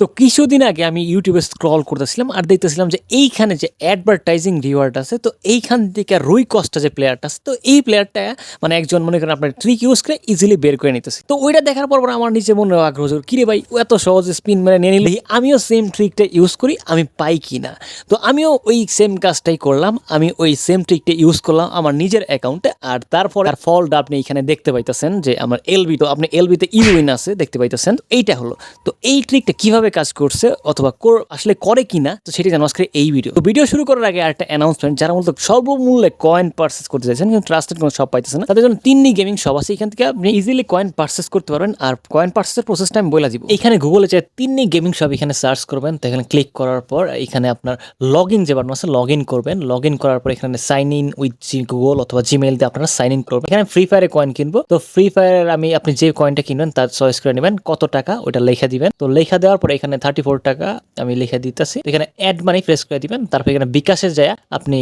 তো কিছুদিন আগে আমি ইউটিউবে স্ক্রল করতেছিলাম আর দেখতেছিলাম যে এইখানে যে অ্যাডভার্টাইজিং রিওয়ার্ড আছে, তো এইখান থেকে রুই কস্টা যে প্লেয়ারটা আছে, তো এই প্লেয়ারটা মানে একজন মনে করেন আপনার ট্রিক ইউজ করে ইজিলি বের করে নিতেছে। তো ওইটা দেখার পর আমার নিচে মনে আগ্রহ কিরে ভাই এত সহজে স্পিন মেরে নিয়ে নিলে। আমিও সেম ট্রিকটা ইউজ করি, আমি পাই কি না? তো আমিও ওই সেম কাজটাই করলাম, আমি ওই সেম ট্রিকটা ইউজ করলাম আমার নিজের অ্যাকাউন্টে আর তারপর আর ফলটা আপনি এখানে দেখতে পাইতেছেন যে আমার এলবি তো, আপনি এলবিতে ইউইন আছে, দেখতে পাইতেছেন। এইটা হলো। তো এই ট্রিকটা কীভাবে কাজ করছে অথবা আসলে করে কিনা, তো সেটা জানো আজকে এই ভিডিও তো ভিডিও শুরু করার আগে একটা অ্যানাউন্সমেন্ট যারা মূলত স্বল্পমূল্যে কয়েন পার্সেস করতে চাইছেন, কিন্তু ট্রাস্টেড কোনো সব পাইতেছে না, তাদের জন্য তিন্নি গেমিং সব আছে। এখান থেকে আপনি ইজিলি কয়েন পার্সেস করতে পারবেন, আর কয়েন পার্সেসের প্রসেসটা আমি বলে দিব। এখানে গুগলে যে তিন্নি গেমিং সব এখানে সার্চ করবেন, তো এখানে ক্লিক করার পর এখানে আপনার লগ ইন যে বাটন আছে লগ ইন করবেন। লগ ইন করার পর এখানে সাইন ইন উইথ গুগল অথবা জিমেইল দিয়ে আপনারা সাইন ইন করবেন। এখানে ফ্রি ফায়ারে কয়েন কিনবো। তো ফ্রি ফায়ারের আমি, আপনি যে কয়েনটা কিনবেন, তার চয়েস করে নেবেন, কত টাকা, ওটা লেখা দিবেন। তো লেখা দেওয়ার পর এখানে থার্টি ফোর টাকা আমি লিখে দিতেছি। এখানে অ্যাড মানি প্রেস করে দিবেন, তারপর এখানে বিকাশে যায় আপনি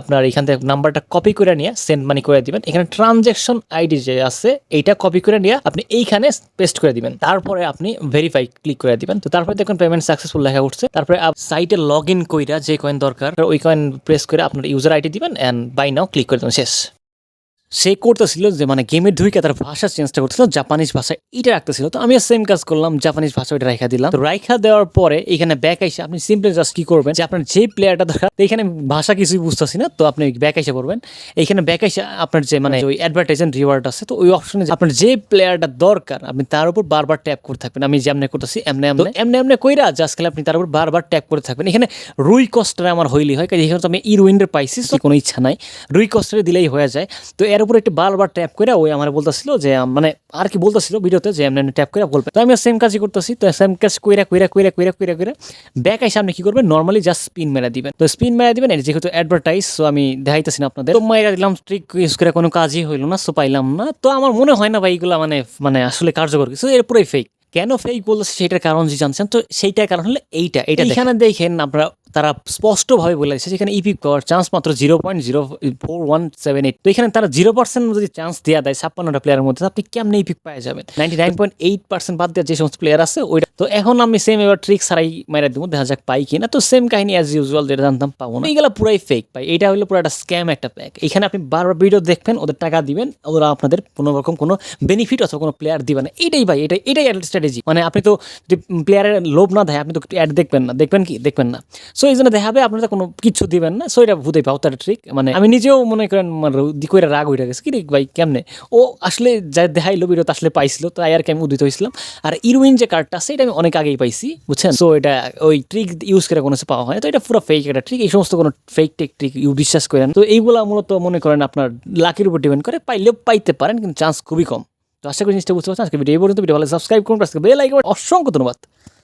আপনার এখান থেকে নাম্বারটা কপি করে নিয়ে সেন্ড মানি করে দিবেন। এখানে ট্রানজ্যাকশন আইডি যে আছে, এইটা কপি করে নিয়ে আপনি এইখানে পেস্ট করে দিবেন। তারপরে আপনি ভেরিফাই ক্লিক করে দিবেন। তো তারপরে দেখুন পেমেন্ট সাকসেসফুল লেখা উঠছে। তারপরে সাইটে লগ ইন কইরা যে কয়েন দরকার, ওই কয়েন প্রেস করে আপনার ইউজার আইডি দিবেন অ্যান্ড বাই নাও ক্লিক করে দেবেন। শেষ। সে করতেছিল যে মানে গেমের ধুইকে তার ভাষা চেঞ্জটা করতেছিল জাপানিজ ভাষা এটা রাখতেছিল। তো আমিও সেম কাজ করলাম জাপানিজ ভাষা ওইটা রাখা দিলাম। তো রাখা দেওয়ার পরে এখানে ব্যাক আইসে, আপনি সিম্পলি জাস্ট কি করবেন, যে আপনার যে প্লেয়ারটা দরকার এখানে ভাষা কিছুই বুঝতেছি না, তো আপনি ব্যাক আইসে করবেন। এইখানে ব্যাক আইসে আপনার যে মানে ওই অ্যাডভার্টাইজেন্ট রিওয়ার্ড আছে, তো ওই অপশনে আপনার যে প্লেয়ারটা দরকার, আপনি তার উপর বারবার ট্যাপ করে থাকবেন। আমি যেমনে করতেছি, এমনি এমনি। এমনি এমনি কইরা জাস্ট খেলে আপনি তার উপর বারবার ট্যাপ করে থাকবেন। এখানে রুই কস্টারে আমার হইলি হয় কাজে এখানে তো আমি ই রুইন্ডের পাইছি কোনো ইচ্ছা নাই। রুই কস্টারে দিলেই হয়ে যায়। তো এর উপর একটু বারবার ট্যাপ করে ওই আমার বলতেছিল যে মানে আর কি বলতেছিল ভিডিওতে যে, এমনি ট্যাপ করে বলবে। তো আমি সেম কাজই করতেছি, তো সেম কাজ কইরা কইরা কইরা কইরা কইরা কইরা ব্যাক আইসে আপনি কি করবেন? নর্মালি জাস্ট স্পিন মেরা দিবেন। তো স্পিন মেরা দিবেন যেহেতু অ্যাডভার্টাইজ সো আমি দেখাইতেছি না আপনাদের। তো মাইরা দিলাম ট্রিক ইউজ করে কোনো কাজই হইল না সো পাইলাম না। তো আমার মনে হয় না ভাই এগুলো মানে মানে আসলে কার্যকর কিছু, এর পুরোই ফেক কেন ফেক বলছে সেটার কারণ যে জানছেন? তো সেইটার কারণ হলো এইটা এটা এখানে দেখেন আপনারা তারা স্পষ্টভাবে বলে দিচ্ছে যেখানে ইপিক পাওয়ার চান্স মাত্র zero point zero four one seven eight তো এখানে তারা জিরো পার্সেন্ট যদি চান্স দেওয়া দেয় ছাপ্পান্নটা প্লেয়ারের মধ্যে, আপনি কেমনে ইপিক পাওয়া যাবেন? Ninety nine point eight percent বাদ দেওয়া যে সমস্ত প্লেয়ার আছে, ওইটা তো এখন আমি সেম এবার ট্রিক সারাই মেরে দেবো, দেখা যাক পাই কিনা। তো সেম কাহিনী অ্যাজ ইউজুয়াল যেটা জানতাম পাবো না। এইগুলো পুরাই ফেক পাই এটা হলো পুরো একটা স্ক্যাম একটা প্যাক এখানে আপনি বারবার ভিডিও দেখবেন, ওদের টাকা দিবেন, ওরা আপনাদের কোনো রকম কোনো বেনিফিট অথবা কোনো প্লেয়ার দিবে না। এটাই ভাই এটাই এটাই স্ট্র্যাটেজি মানে আপনি তো যদি প্লেয়ারের লোভ না দেয়, আপনি তো অ্যাড দেখবেন না। দেখবেন কি? দেখবেন না। সো এই জন্য দেখাবে, আপনার কোনো কিছু দিবেন না। সো এটা ভূতে পাও তার ট্রিক মানে আমি নিজেও মনে করেন মানে দিকে রাগ হয়ে গেছে। কি ভাই, কেমনে? ও আসলে যা দেখাইলো ভিডিওতে আসলে পাইছিল, তো আর কি আমি উদিত হয়েছিলাম। আর ইরুইন যে কার্ডটা আছে, এটা আমি অনেক আগেই পাইছি, বুঝছেন? সো এটা ওই ট্রিক ইউজ করে কোনো পাওয়া হয়। তো এটা পুরো ফেক একটা ট্রিক এই সমস্ত কোনো ফেক টেক ট্রিক ইউ বিশ্বাস করেন? তো এইগুলা মূলত মনে করেন আপনার লাকির উপর ডিপেন্ড করে। পাইলেও পাইতে পারেন, কিন্তু চান্স খুবই কম। তো আশা করি জিনিসটা বুঝতে পারছেন। আজকে ভিডিও পর্যন্ত। ভিডিও ভালো সাবস্ক্রাইব করুন আজকে বেল আইকন অসংখ্য ধন্যবাদ।